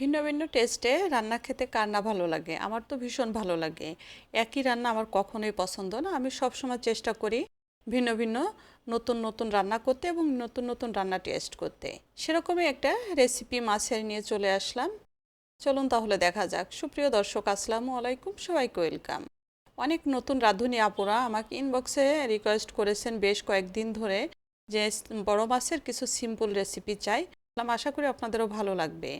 ভিন্ন ভিন্ন টেস্টে রান্না খেতে কার না ভালো লাগে? আমার তো ভীষণ ভালো লাগে। একই রান্না আমার কখনোই পছন্দ না। আমি সবসময় চেষ্টা করি ভিন্ন ভিন্ন, নতুন নতুন রান্না করতে এবং নতুন নতুন রান্না টেস্ট করতে। সেরকমই একটা রেসিপি মাছের নিয়ে চলে আসলাম। চলুন তাহলে দেখা যাক। সুপ্রিয় দর্শক, আসসালামু আলাইকুম। সবাইকে ওয়েলকাম অনেক নতুন রাঁধুনি আপুরা আমাকে ইনবক্সে রিকোয়েস্ট করেছেন বেশ কয়েকদিন ধরে যে বড় মাছের কিছু সিম্পল রেসিপি চাই। আশা করি আপনাদেরও ভালো লাগবে।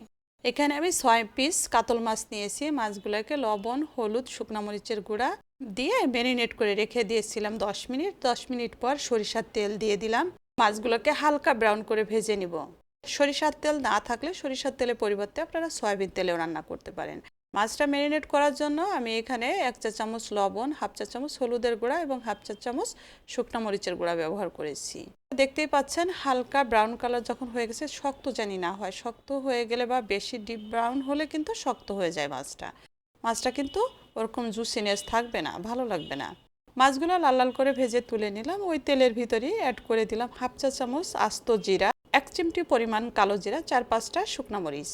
এখানে আমি ছয় পিস কাতল মাছ নিয়েছি। মাছগুলোকে লবণ, হলুদ, শুকনা মরিচের গুঁড়া দিয়ে ম্যারিনেট করে রেখে দিয়েছিলাম দশ মিনিট। দশ মিনিট পর সরিষার তেল দিয়ে দিলাম। মাছগুলোকে হালকা ব্রাউন করে ভেজে নিব। সরিষার তেল না থাকলে সরিষার তেলের পরিবর্তে আপনারা সয়াবিন তেলেও রান্না করতে পারেন। মাছটা ম্যারিনেট করার জন্য আমি এখানে এক চা চামচ লবণ, হাফ চা চামচ হলুদের গুঁড়া এবং হাফ চা চামচ শুকনা মরিচের গুঁড়া ব্যবহার করেছি। দেখতেই পাচ্ছেন হালকা ব্রাউন কালার যখন হয়ে গেছে শক্ত জানি না হয়, শক্ত হয়ে গেলে বা বেশি ডিপ ব্রাউন হলে কিন্তু শক্ত হয়ে যায় মাছটা। মাছটা কিন্তু ওরকম জুসিনেস থাকবে না, ভালো লাগবে না। মাছগুলো লাল লাল করে ভেজে তুলে নিলাম, ওই তেলের ভিতরেই অ্যাড করে দিলাম হাফ চা চামচ আস্ত জিরা, এক চিমটি পরিমাণ কালো জিরা, চার পাঁচটা শুকনা মরিচ।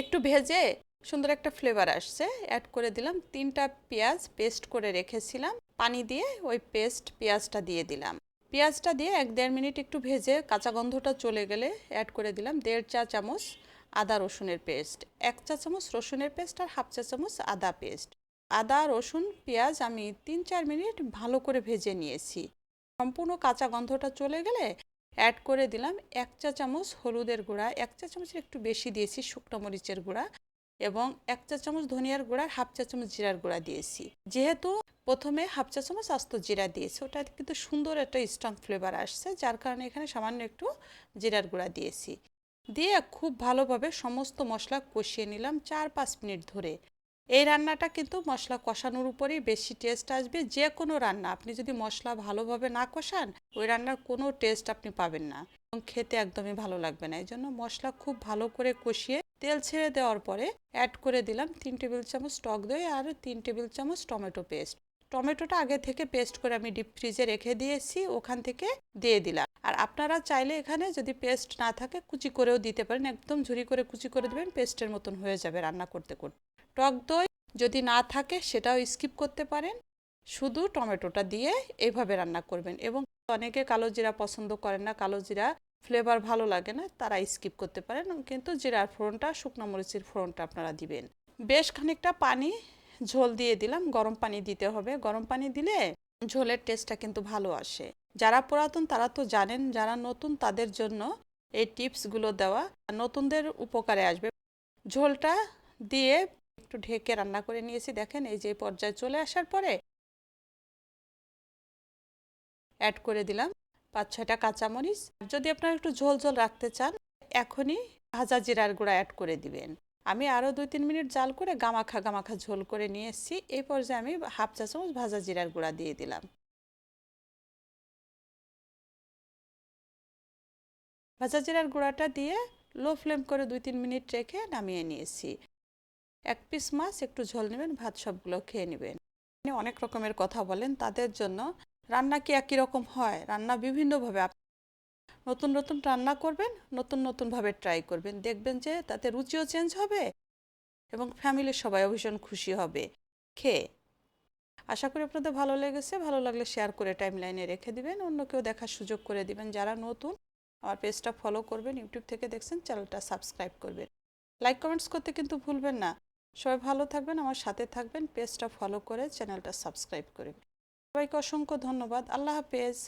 একটু ভেজে সুন্দর একটা ফ্লেভার আসছে। অ্যাড করে দিলাম তিনটা পেঁয়াজ পেস্ট করে রেখেছিলাম। পানি দিয়ে ওই পেস্ট পেঁয়াজটা দিয়ে দিলাম। পেঁয়াজটা দিয়ে এক দেড় মিনিট একটু ভেজে কাঁচা গন্ধটা চলে গেলে অ্যাড করে দিলাম দেড় চা চামচ আদা রসুনের পেস্ট এক চা চামচ রসুনের পেস্ট আর হাফ চা চামচ আদা পেস্ট আদা, রসুন, পেঁয়াজ আমি তিন চার মিনিট ভালো করে ভেজে নিয়েছি। সম্পূর্ণ কাঁচা গন্ধটা চলে গেলে অ্যাড করে দিলাম এক চা চামচ হলুদের গুঁড়া। এক চা চামচের একটু বেশি দিয়েছি শুকনো মরিচের গুঁড়া। এবং এক চা চামচ ধনিয়ার গুঁড়া, হাফ চা চামচ জিরার গুঁড়া দিয়েছি। যেহেতু প্রথমে হাফ চা চামচ আস্ত জিরা দিয়েছি, ওটা কিন্তু সুন্দর একটা স্ট্রং ফ্লেভার আসছে, যার কারণে এখানে সামান্য একটু জিরার গুঁড়া দিয়েছি। দিয়ে খুব ভালোভাবে সমস্ত মশলা কষিয়ে নিলাম চার পাঁচ মিনিট ধরে। এই রান্নাটা কিন্তু মশলা কষানোর উপরেই বেশি টেস্ট আসবে। যে কোনো রান্না, আপনি যদি মশলা ভালোভাবে না কষান, ওই রান্নার কোনো টেস্ট আপনি পাবেন না এবং খেতে একদমই ভালো লাগবে না। এই জন্য মশলা খুব ভালো করে কষিয়ে তেল ছেড়ে দেওয়ার পরে অ্যাড করে দিলাম তিন টেবিল চামচ টক দই আর তিন টেবিল চামচ টমেটো পেস্ট টমেটোটা আগে থেকে পেস্ট করে আমি ডিপ ফ্রিজে রেখে দিয়েছি, ওখান থেকে দিয়ে দিলাম। আর আপনারা চাইলে এখানে যদি পেস্ট না থাকে, কুচি করেও দিতে পারেন। একদম ঝুরি করে কুচি করে দেবেন পেস্টের মতন হয়ে যাবে রান্না করতে করতে। টক দই যদি না থাকে সেটাও স্কিপ করতে পারেন। শুধু টমেটোটা দিয়ে এইভাবে রান্না করবেন এবং অনেকে কালো জিরা পছন্দ করেন না, কালো জিরা ফ্লেভার ভালো লাগে না, তারা স্কিপ করতে পারেন। কিন্তু জিরার ফোড়নটা, শুকনো মরিচের ফোড়নটা আপনারা দিবেন। বেশ খানিকটা পানি, ঝোল দিয়ে দিলাম। গরম পানি দিতে হবে। গরম পানি দিলে ঝোলের টেস্টটা কিন্তু ভালো আসে। যারা পুরাতন তারা তো জানেন, যারা নতুন তাদের জন্য এই টিপসগুলো দেওয়া নতুনদের উপকারে আসবে। ঝোলটা দিয়ে একটু ঢেকে রান্না করে নিয়েছি, দেখেন এই যে পর্যায়ে চলে আসার পরে অ্যাড করে দিলাম পাঁচ ছয়টা কাঁচামরিচ যদি আপনারা একটু ঝোল ঝোল রাখতে চান, এখনই ভাজা জিরার গুঁড়া অ্যাড করে দিবেন। আমি আরও দুই তিন মিনিট জাল করে গামাখা গামাখা ঝোল করে নিয়ে এসেছি এই পর্যায়ে আমি হাফ চা চামচ ভাজা জিরার গুঁড়া দিয়ে দিলাম। ভাজা জিরার গুঁড়াটা দিয়ে লো ফ্লেম করে দুই তিন মিনিট রেখে নামিয়ে নিয়েছি। এক পিস মাছ, একটু ঝোল নেবেন, ভাত সবগুলো খেয়ে নেবেন। আপনি অনেক রকমের কথা বলেন, তাদের জন্য রান্না কি একই রকম হয়? রান্না বিভিন্নভাবে নতুন নতুন রান্না করবেন, নতুন নতুনভাবে ট্রাই করবেন। দেখবেন যে তাতে রুচিও চেঞ্জ হবে এবং ফ্যামিলির সবাই ভীষণ খুশি হবে। খেয়ে। আশা করি আপনাদের ভালো লেগেছে। ভালো লাগলে শেয়ার করে টাইম লাইনে রেখে দিবেন। অন্য কেউ দেখার সুযোগ করে দিবেন। যারা নতুন, আমার পেজটা ফলো করবেন। ইউটিউব থেকে দেখছেন চ্যানেলটা সাবস্ক্রাইব করবেন। লাইক কমেন্টস করতে কিন্তু ভুলবেন না। সবাই ভালো থাকবেন, আমার সাথে থাকবেন, পেজটা ফলো করে চ্যানেলটা সাবস্ক্রাইব করে সবাইকে অসংখ্য ধন্যবাদ, আল্লাহ হাফেজ।